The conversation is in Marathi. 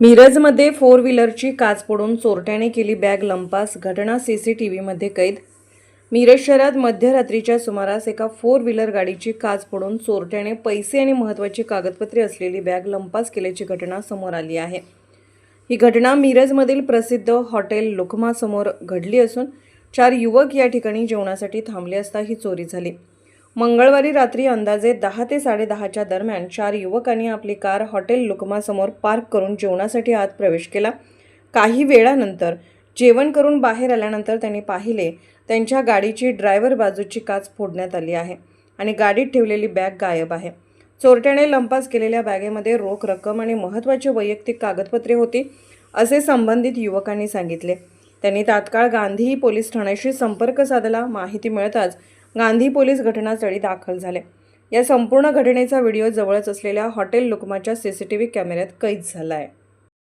मिरजमध्ये फोर व्हीलरची काच पडून चोरट्याने केली बॅग लंपास घटना सी सी टी व्हीमध्ये कैद. मिरज शहरात मध्यरात्रीच्या सुमारास एका फोर व्हीलर गाडीची काच पडून चोरट्याने पैसे आणि महत्त्वाची कागदपत्रे असलेली बॅग लंपास केल्याची घटना समोर आली आहे. ही घटना मिरजमधील प्रसिद्ध हॉटेल लुकमासमोर घडली असून चार युवक या ठिकाणी जेवणासाठी थांबले असता ही चोरी झाली. मंगळवारी रात्री अंदाजे दहा ते साडेदहाच्या दरम्यान चार युवकांनी आपली कार हॉटेल लुकमासमोर पार्क करून जेवणासाठी आत प्रवेश केला. काही वेळानंतर जेवण करून बाहेर आल्यानंतर त्यांनी पाहिले त्यांच्या गाडीची ड्रायव्हर बाजूची काच फोडण्यात आली आहे आणि गाडीत ठेवलेली बॅग गायब आहे. चोरट्याने लंपास केलेल्या बॅगेमध्ये रोख रक्कम आणि महत्त्वाची वैयक्तिक कागदपत्रे होती असे संबंधित युवकांनी सांगितले. त्यांनी तात्काळ गांधी पोलीस ठाण्याशी संपर्क साधला. माहिती मिळताच गांधी पोलीस घटनास्थळी दाखल झाले. या संपूर्ण घटनेचा व्हिडिओ जवळच असलेल्या हॉटेल लुकमाच्या सी सी टी व्ही कॅमेऱ्यात कैद झाला आहे.